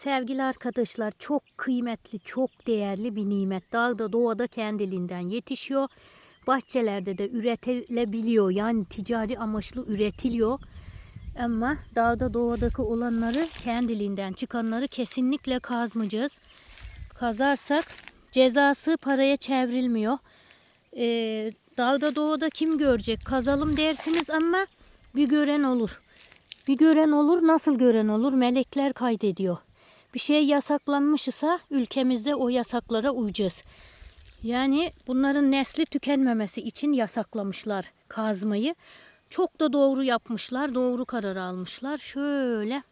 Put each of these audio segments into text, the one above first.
Sevgili arkadaşlar çok kıymetli, çok değerli bir nimet. Dağda doğada kendiliğinden yetişiyor. Bahçelerde de üretilebiliyor. Yani ticari amaçlı üretiliyor. Ama dağda doğadaki olanları kendiliğinden çıkanları kesinlikle kazmayacağız. Kazarsak cezası paraya çevrilmiyor. Ee, dağda doğada kim görecek? Kazalım dersiniz ama bir gören olur. Bir gören olur, nasıl gören olur? Melekler kaydediyor. Bir şey yasaklanmış ise ülkemizde o yasaklara uyacağız. Yani bunların nesli tükenmemesi için yasaklamışlar kazmayı. Çok da doğru yapmışlar, doğru karar almışlar. Şöyle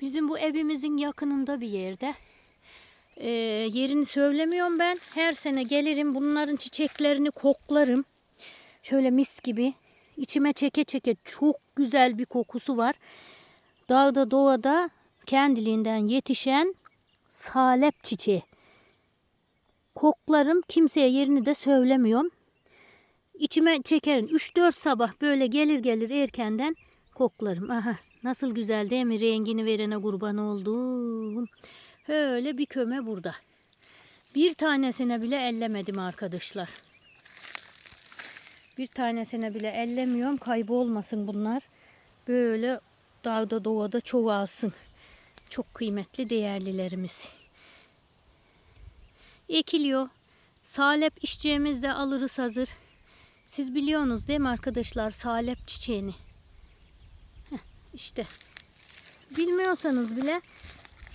bizim bu evimizin yakınında bir yerde. Ee, yerini söylemiyorum ben. Her sene gelirim bunların çiçeklerini koklarım. Şöyle mis gibi içime çeke çeke çok güzel bir kokusu var. Dağda doğada kendiliğinden yetişen salep çiçeği. Koklarım kimseye yerini de söylemiyorum. İçime çekerim. 3-4 sabah böyle gelir gelir erkenden koklarım. Aha nasıl güzel değil mi? Rengini verene kurban oldum. Öyle bir köme burada. Bir tanesine bile ellemedim arkadaşlar. Bir tanesine bile ellemiyorum. Kaybolmasın bunlar. Böyle dağda doğada çoğalsın. Çok kıymetli değerlilerimiz. Ekiliyor. Salep içeceğimiz de alırız hazır. Siz biliyorsunuz değil mi arkadaşlar salep çiçeğini? Heh, işte. Bilmiyorsanız bile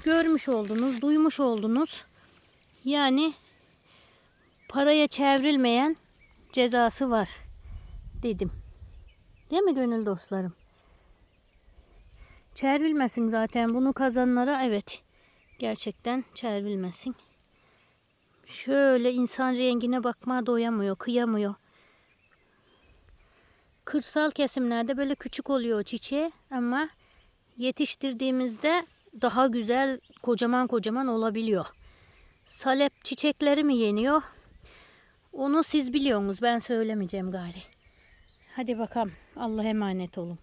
görmüş oldunuz, duymuş oldunuz. Yani paraya çevrilmeyen cezası var dedim. Değil mi gönül dostlarım? Çevrilmesin zaten bunu kazanlara evet gerçekten çevrilmesin. Şöyle insan rengine bakmaya doyamıyor, kıyamıyor. Kırsal kesimlerde böyle küçük oluyor çiçeği ama yetiştirdiğimizde daha güzel kocaman kocaman olabiliyor. Salep çiçekleri mi yeniyor? Onu siz biliyorsunuz ben söylemeyeceğim gari. Hadi bakalım. Allah emanet olun.